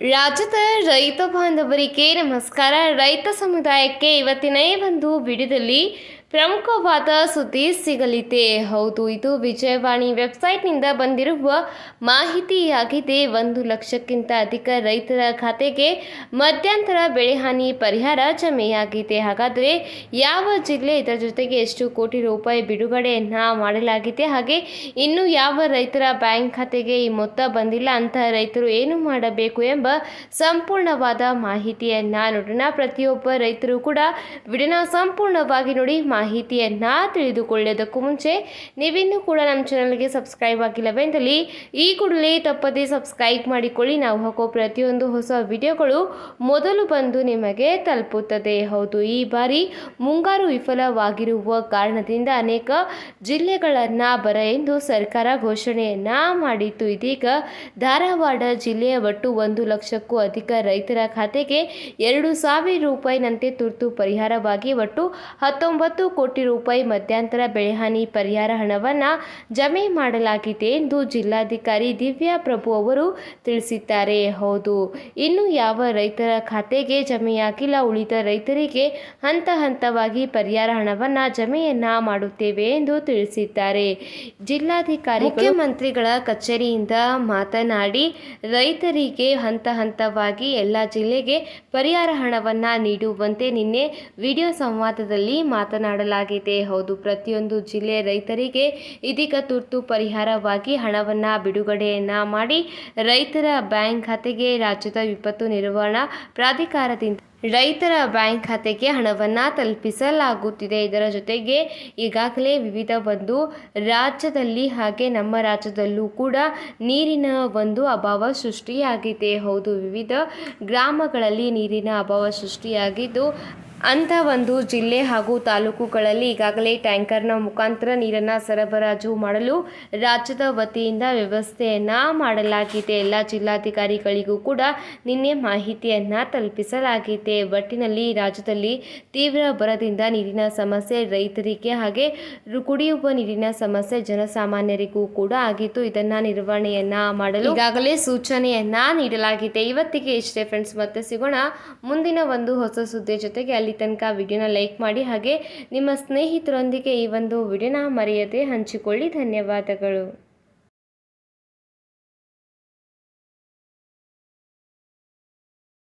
ರಾಜ್ಯದ ರೈತ ಬಾಂಧವರಿಗೆ ನಮಸ್ಕಾರ. ರೈತ ಸಮುದಾಯಕ್ಕೆ ಇವತ್ತಿನ ಒಂದು ವಿಡಿಯೋದಲ್ಲಿ ಪ್ರಮುಖವಾದ ಸುದ್ದಿ ಸಿಗಲಿದೆ. ಹೌದು, ಇದು ವಿಜಯವಾಣಿ ವೆಬ್ಸೈಟ್ನಿಂದ ಬಂದಿರುವ ಮಾಹಿತಿಯಾಗಿದೆ. ಒಂದು ಲಕ್ಷಕ್ಕಿಂತ ಅಧಿಕ ರೈತರ ಖಾತೆಗೆ ಮಧ್ಯಂತರ ಬೆಳೆಹಾನಿ ಪರಿಹಾರ ಜಮೆಯಾಗಿದೆ. ಹಾಗಾದರೆ ಯಾವ ಜಿಲ್ಲೆ ಇದರ ಜೊತೆಗೆ ಎಷ್ಟು ಕೋಟಿ ರೂಪಾಯಿ ಬಿಡುಗಡೆಯನ್ನ ಮಾಡಲಾಗಿದೆ? ಹಾಗೆ ಇನ್ನು ಯಾವ ರೈತರ ಬ್ಯಾಂಕ್ ಖಾತೆಗೆ ಈ ಮೊತ್ತ ಬಂದಿಲ್ಲ ಅಂತಹ ರೈತರು ಏನು ಮಾಡಬೇಕು ಎಂಬ ಸಂಪೂರ್ಣವಾದ ಮಾಹಿತಿಯನ್ನ ನೋಡೋಣ. ಪ್ರತಿಯೊಬ್ಬ ರೈತರು ಕೂಡ ವಿಡಿಯೋನ ಸಂಪೂರ್ಣವಾಗಿ ನೋಡಿ ಮಾಹಿತಿಯನ್ನ ತಿಳಿದುಕೊಳ್ಳೋದಕ್ಕೂ ಮುಂಚೆ ನೀವಿನ್ನೂ ಕೂಡ ನಮ್ಮ ಚಾನಲ್ಗೆ ಸಬ್ಸ್ಕ್ರೈಬ್ ಆಗಿಲ್ಲವೆಂದಲ್ಲಿ ಈ ಕೂಡಲೇ ತಪ್ಪದೇ ಸಬ್ಸ್ಕ್ರೈಬ್ ಮಾಡಿಕೊಳ್ಳಿ. ನಾವು ಹಾಕೋ ಪ್ರತಿಯೊಂದು ಹೊಸ ವಿಡಿಯೋಗಳು ಮೊದಲು ಬಂದು ನಿಮಗೆ ತಲುಪುತ್ತದೆ. ಹೌದು, ಈ ಬಾರಿ ಮುಂಗಾರು ವಿಫಲವಾಗಿರುವ ಕಾರಣದಿಂದ ಅನೇಕ ಜಿಲ್ಲೆಗಳನ್ನು ಬರ ಎಂದು ಸರ್ಕಾರ ಘೋಷಣೆಯನ್ನು ಮಾಡಿತ್ತು. ಇದೀಗ ಧಾರವಾಡ ಜಿಲ್ಲೆಯ ಒಟ್ಟು ಒಂದು ಲಕ್ಷಕ್ಕೂ ಅಧಿಕ ರೈತರ ಖಾತೆಗೆ ಎರಡು ಸಾವಿರ ರೂಪಾಯಿನಂತೆ ತುರ್ತು ಪರಿಹಾರವಾಗಿ ಒಟ್ಟು ಹತ್ತೊಂಬತ್ತು ಕೋಟಿ ರೂಪಾಯಿ ಮಧ್ಯಂತರ ಬೆಳೆಹಾನಿ ಪರಿಹಾರ ಹಣವನ್ನ ಜಮೆ ಮಾಡಲಾಗಿದೆ ಎಂದು ಜಿಲ್ಲಾಧಿಕಾರಿ ದಿವ್ಯಾ ಪ್ರಭು ಅವರು ತಿಳಿಸಿದ್ದಾರೆ. ಹೌದು, ಇನ್ನು ಯಾವ ರೈತರ ಖಾತೆಗೆ ಜಮೆಯಾಗಿಲ್ಲ, ಉಳಿದ ರೈತರಿಗೆ ಹಂತ ಹಂತವಾಗಿ ಪರಿಹಾರ ಹಣವನ್ನ ಜಮೆಯನ್ನ ಮಾಡುತ್ತೇವೆ ಎಂದು ತಿಳಿಸಿದ್ದಾರೆ. ಜಿಲ್ಲಾಧಿಕಾರಿ ಮುಖ್ಯಮಂತ್ರಿಗಳ ಕಚೇರಿಯಿಂದ ಮಾತನಾಡಿ, ರೈತರಿಗೆ ಹಂತ ಹಂತವಾಗಿ ಎಲ್ಲ ಜಿಲ್ಲೆಗೆ ಪರಿಹಾರ ಹಣವನ್ನ ನೀಡುವಂತೆ ನಿನ್ನೆ ವಿಡಿಯೋ ಸಂವಾದದಲ್ಲಿ ಮಾತನಾಡಲಾಗಿದೆ ಹೌದು, ಪ್ರತಿಯೊಂದು ಜಿಲ್ಲೆ ರೈತರಿಗೆ ಇದೀಗ ತುರ್ತು ಪರಿಹಾರವಾಗಿ ಹಣವನ್ನು ಬಿಡುಗಡೆಯನ್ನ ಮಾಡಿ ರೈತರ ಬ್ಯಾಂಕ್ ಖಾತೆಗೆ ರಾಜ್ಯದ ವಿಪತ್ತು ನಿರ್ವಹಣಾ ಪ್ರಾಧಿಕಾರದಿಂದ ರೈತರ ಬ್ಯಾಂಕ್ ಖಾತೆಗೆ ಹಣವನ್ನು ತಲುಪಿಸಲಾಗುತ್ತಿದೆ. ಇದರ ಜೊತೆಗೆ ಈಗಾಗಲೇ ವಿವಿಧ ಒಂದು ರಾಜ್ಯದಲ್ಲಿ ಹಾಗೆ ನಮ್ಮ ರಾಜ್ಯದಲ್ಲೂ ಕೂಡ ನೀರಿನ ಒಂದು ಅಭಾವ ಸೃಷ್ಟಿಯಾಗಿದೆ. ಹೌದು, ವಿವಿಧ ಗ್ರಾಮಗಳಲ್ಲಿ ನೀರಿನ ಅಭಾವ ಸೃಷ್ಟಿಯಾಗಿದ್ದು ಅಂಥ ಒಂದು ಜಿಲ್ಲೆ ಹಾಗೂ ತಾಲೂಕುಗಳಲ್ಲಿ ಈಗಾಗಲೇ ಟ್ಯಾಂಕರ್ನ ಮುಖಾಂತರ ನೀರನ್ನು ಸರಬರಾಜು ಮಾಡಲು ರಾಜ್ಯದ ವತಿಯಿಂದ ವ್ಯವಸ್ಥೆಯನ್ನು ಮಾಡಲಾಗಿದೆ. ಎಲ್ಲ ಜಿಲ್ಲಾಧಿಕಾರಿಗಳಿಗೂ ಕೂಡ ನಿನ್ನೆ ಮಾಹಿತಿಯನ್ನು ತಲುಪಿಸಲಾಗಿದೆ. ಒಟ್ಟಿನಲ್ಲಿ ರಾಜ್ಯದಲ್ಲಿ ತೀವ್ರ ಬರದಿಂದ ನೀರಿನ ಸಮಸ್ಯೆ ರೈತರಿಗೆ ಹಾಗೆ ಕುಡಿಯುವ ನೀರಿನ ಸಮಸ್ಯೆ ಜನಸಾಮಾನ್ಯರಿಗೂ ಕೂಡ ಆಗಿತ್ತು. ಇದನ್ನು ನಿರ್ವಹಣೆಯನ್ನು ಮಾಡಲು ಈಗಾಗಲೇ ಸೂಚನೆಯನ್ನು ನೀಡಲಾಗಿದೆ. ಇವತ್ತಿಗೆ ಇಷ್ಟೇ ಫ್ರೆಂಡ್ಸ್ ಮತ್ತೆ ಸಿಗೋಣ ಮುಂದಿನ ಒಂದು ಹೊಸ ಸುದ್ದಿ ಜೊತೆಗೆ ಅಲ್ಲಿ ತನಕ ವಿಡಿಯೋನ ಲೈಕ್ ಮಾಡಿ ಹಾಗೆ ನಿಮ್ಮ ಸ್ನೇಹಿತರೊಂದಿಗೆ ಈ ಒಂದು ವಿಡಿಯೋನ ಮರೆಯದೆ ಹಂಚಿಕೊಳ್ಳಿ. ಧನ್ಯವಾದಗಳು.